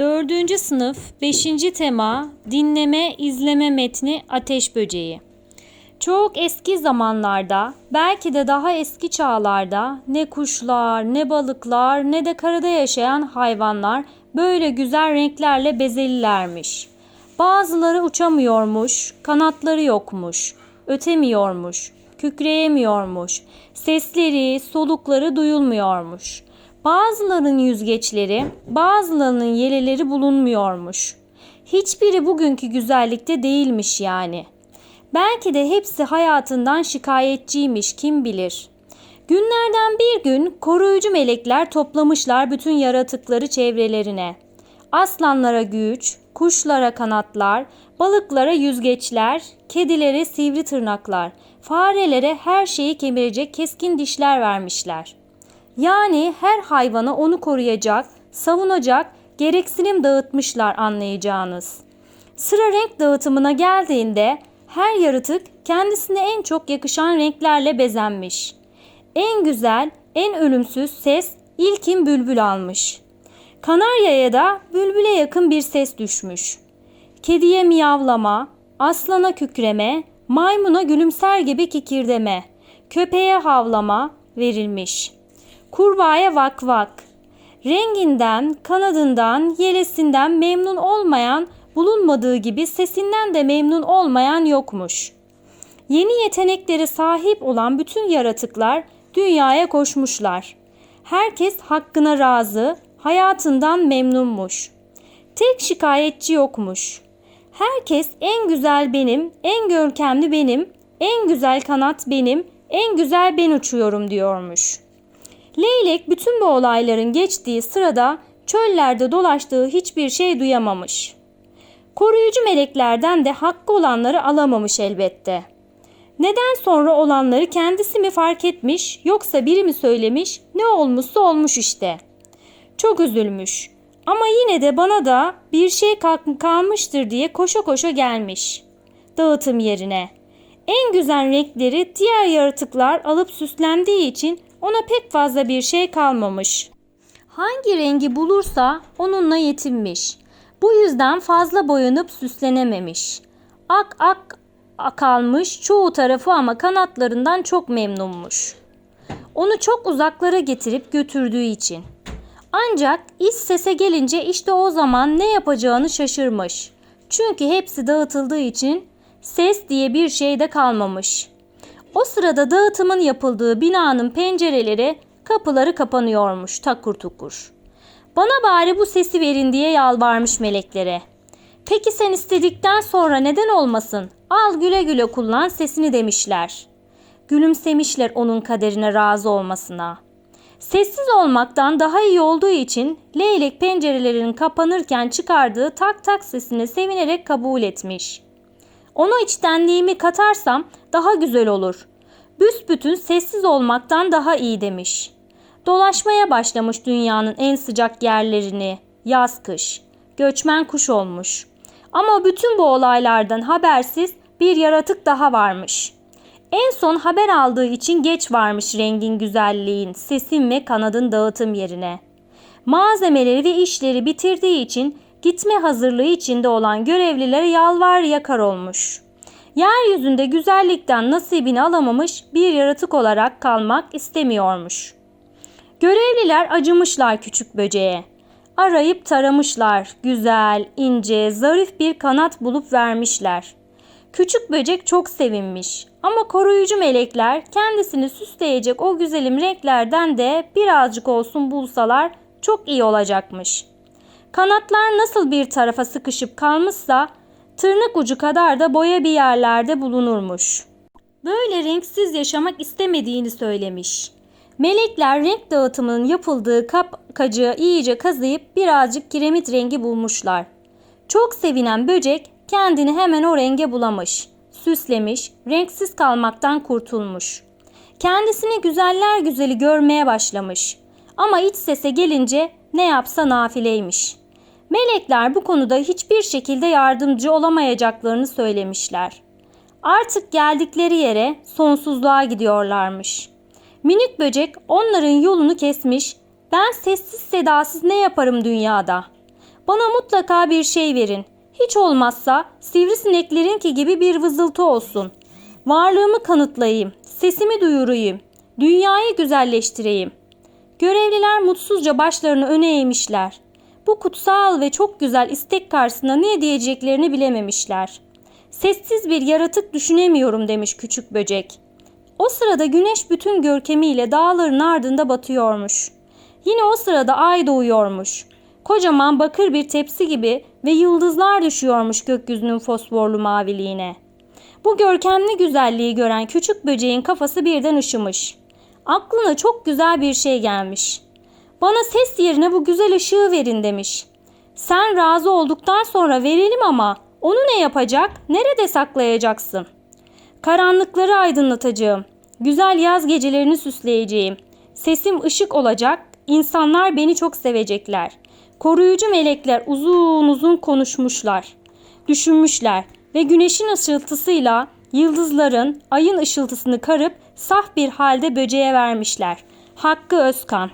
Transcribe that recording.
4. sınıf 5. tema dinleme izleme metni Ateş Böceği. Çok eski zamanlarda, belki de daha eski çağlarda ne kuşlar, ne balıklar, ne de karada yaşayan hayvanlar böyle güzel renklerle bezelilermiş. Bazıları uçamıyormuş, kanatları yokmuş, ötemiyormuş, kükreyemiyormuş, sesleri, solukları duyulmuyormuş. Bazılarının yüzgeçleri, bazılarının yeleleri bulunmuyormuş. Hiçbiri bugünkü güzellikte değilmiş yani. Belki de hepsi hayatından şikayetçiymiş kim bilir. Günlerden bir gün koruyucu melekler toplamışlar bütün yaratıkları çevrelerine. Aslanlara güç, kuşlara kanatlar, balıklara yüzgeçler, kedilere sivri tırnaklar, farelere her şeyi kemirecek keskin dişler vermişler. Yani her hayvana onu koruyacak, savunacak gereksinim dağıtmışlar anlayacağınız. Sıra renk dağıtımına geldiğinde her yaratık kendisine en çok yakışan renklerle bezenmiş. En güzel, en ölümsüz ses ilkin bülbül almış. Kanaryaya da bülbüle yakın bir ses düşmüş. Kediye miyavlama, aslana kükreme, maymuna gülümser gibi kikirdeme, köpeğe havlama verilmiş. Kurbağaya vak vak. Renginden, kanadından, yelesinden memnun olmayan bulunmadığı gibi sesinden de memnun olmayan yokmuş. Yeni yeteneklere sahip olan bütün yaratıklar dünyaya koşmuşlar. Herkes hakkına razı, hayatından memnunmuş. Tek şikayetçi yokmuş. Herkes en güzel benim, en görkemli benim, en güzel kanat benim, en güzel ben uçuyorum diyormuş. Leylek bütün bu olayların geçtiği sırada çöllerde dolaştığı hiçbir şey duyamamış. Koruyucu meleklerden de hakkı olanları alamamış elbette. Neden sonra olanları kendisi mi fark etmiş yoksa biri mi söylemiş ne olmuşsa olmuş işte. Çok üzülmüş ama yine de bana da bir şey kalmıştır diye koşa koşa gelmiş. Dağıtım yerine. En güzel renkleri diğer yaratıklar alıp süslendiği için ona pek fazla bir şey kalmamış. Hangi rengi bulursa onunla yetinmiş. Bu yüzden fazla boyanıp süslenememiş. Ak ak kalmış çoğu tarafı ama kanatlarından çok memnunmuş. Onu çok uzaklara getirip götürdüğü için. Ancak iş sese gelince işte o zaman ne yapacağını şaşırmış. Çünkü hepsi dağıtıldığı için ses diye bir şey de kalmamış. O sırada dağıtımın yapıldığı binanın pencereleri, kapıları kapanıyormuş takur tukur. Bana bari bu sesi verin diye yalvarmış meleklere. Peki sen istedikten sonra neden olmasın? Al güle güle kullan sesini demişler. Gülümsemişler onun kaderine razı olmasına. Sessiz olmaktan daha iyi olduğu için leylek pencerelerinin kapanırken çıkardığı tak tak sesini sevinerek kabul etmiş. Ona içtenliğimi katarsam daha güzel olur. Büsbütün sessiz olmaktan daha iyi demiş. Dolaşmaya başlamış dünyanın en sıcak yerlerini, yaz kış. Göçmen kuş olmuş. Ama bütün bu olaylardan habersiz bir yaratık daha varmış. En son haber aldığı için geç varmış rengin güzelliğin, sesin ve kanadın dağıtım yerine. Malzemeleri ve işleri bitirdiği için gitme hazırlığı içinde olan görevlilere yalvar yakar olmuş. Yeryüzünde güzellikten nasibini alamamış bir yaratık olarak kalmak istemiyormuş. Görevliler acımışlar küçük böceğe. Arayıp taramışlar. Güzel, ince, zarif bir kanat bulup vermişler. Küçük böcek çok sevinmiş. Ama koruyucu melekler kendisini süsleyecek o güzelim renklerden de birazcık olsun bulsalar çok iyi olacakmış. Kanatlar nasıl bir tarafa sıkışıp kalmışsa tırnak ucu kadar da boya bir yerlerde bulunurmuş. Böyle renksiz yaşamak istemediğini söylemiş. Melekler renk dağıtımının yapıldığı kapkacığı iyice kazıyıp birazcık kiremit rengi bulmuşlar. Çok sevinen böcek kendini hemen o renge bulamış, süslemiş, renksiz kalmaktan kurtulmuş. Kendisini güzeller güzeli görmeye başlamış. Ama iç sese gelince ne yapsa nafileymiş. Melekler bu konuda hiçbir şekilde yardımcı olamayacaklarını söylemişler. Artık geldikleri yere sonsuzluğa gidiyorlarmış. Minik böcek onların yolunu kesmiş. Ben sessiz sedasız ne yaparım dünyada? Bana mutlaka bir şey verin. Hiç olmazsa sivrisineklerinki gibi bir vızıltı olsun. Varlığımı kanıtlayayım, sesimi duyurayım, dünyayı güzelleştireyim. Görevliler mutsuzca başlarını öne eğmişler. Bu kutsal ve çok güzel istek karşısında ne diyeceklerini bilememişler. Sessiz bir yaratık düşünemiyorum demiş küçük böcek. O sırada güneş bütün görkemiyle dağların ardında batıyormuş. Yine o sırada ay doğuyormuş. Kocaman bakır bir tepsi gibi ve yıldızlar düşüyormuş gökyüzünün fosforlu maviliğine. Bu görkemli güzelliği gören küçük böceğin kafası birden ışımış. Aklına çok güzel bir şey gelmiş. Bana ses yerine bu güzel ışığı verin demiş. Sen razı olduktan sonra verelim ama onu ne yapacak, nerede saklayacaksın? Karanlıkları aydınlatacağım. Güzel yaz gecelerini süsleyeceğim. Sesim ışık olacak. İnsanlar beni çok sevecekler. Koruyucu melekler uzun uzun konuşmuşlar. Düşünmüşler ve güneşin ışıltısıyla yıldızların ayın ışıltısını karıp saf bir halde böceğe vermişler. Hakkı Özkan